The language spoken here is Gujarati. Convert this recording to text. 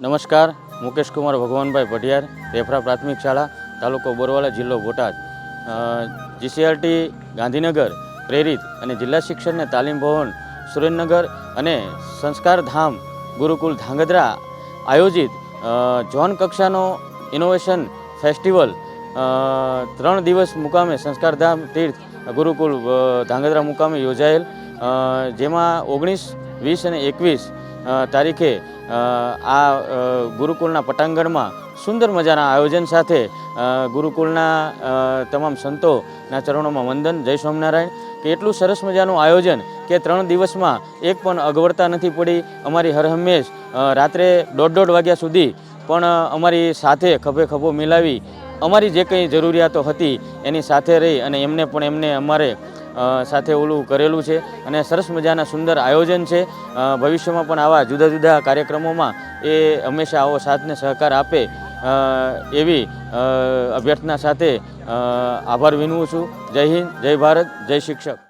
નમસ્કાર, મુકેશ કુમાર ભગવાનભાઈ ભટિયાર રેફરા પ્રાથમિક શાળા, તાલુકો બોરવાલા, જિલ્લો બોટાદ. જીસીઆરટી ગાંધીનગર પ્રેરિત અને જિલ્લા શિક્ષણ અને તાલીમ ભવન સુરેન્દ્રનગર અને સંસ્કાર ધામ ગુરુકુલ ધાંગધ્રા આયોજિત જોન કક્ષાનો ઇનોવેશન ફેસ્ટિવલ ત્રણ દિવસ મુકામે સંસ્કારધામ તીર્થ ગુરુકુલ ધાંગધ્રા મુકામે યોજાયેલ. જેમાં ઓગણીસ, વીસ અને એકવીસ તારીખે આ ગુરુકુળના પટાંગણમાં સુંદર મજાના આયોજન સાથે ગુરુકુળના તમામ સંતોના ચરણોમાં વંદન. જય સ્વામિનારાયણ. કે એટલું સરસ મજાનું આયોજન કે ત્રણ દિવસમાં એક પણ અગવડતા નથી પડી. અમારી હરહંમેશ રાત્રે દોઢ દોઢ વાગ્યા સુધી પણ અમારી સાથે ખભે ખભો મિલાવી, અમારી જે કંઈ જરૂરિયાતો હતી એની સાથે રહી અને એમને પણ એમને અમારે સાથે ઓલું કરેલું છે અને સરસ મજાના સુંદર આયોજન છે. ભવિષ્યમાં પણ આવા જુદા જુદા કાર્યક્રમોમાં એ હંમેશા આવો સાથને સહકાર આપે એવી અભ્યર્થના સાથે આભાર વિનવું છું. જય હિન્દ, જય ભારત, જય શિક્ષક.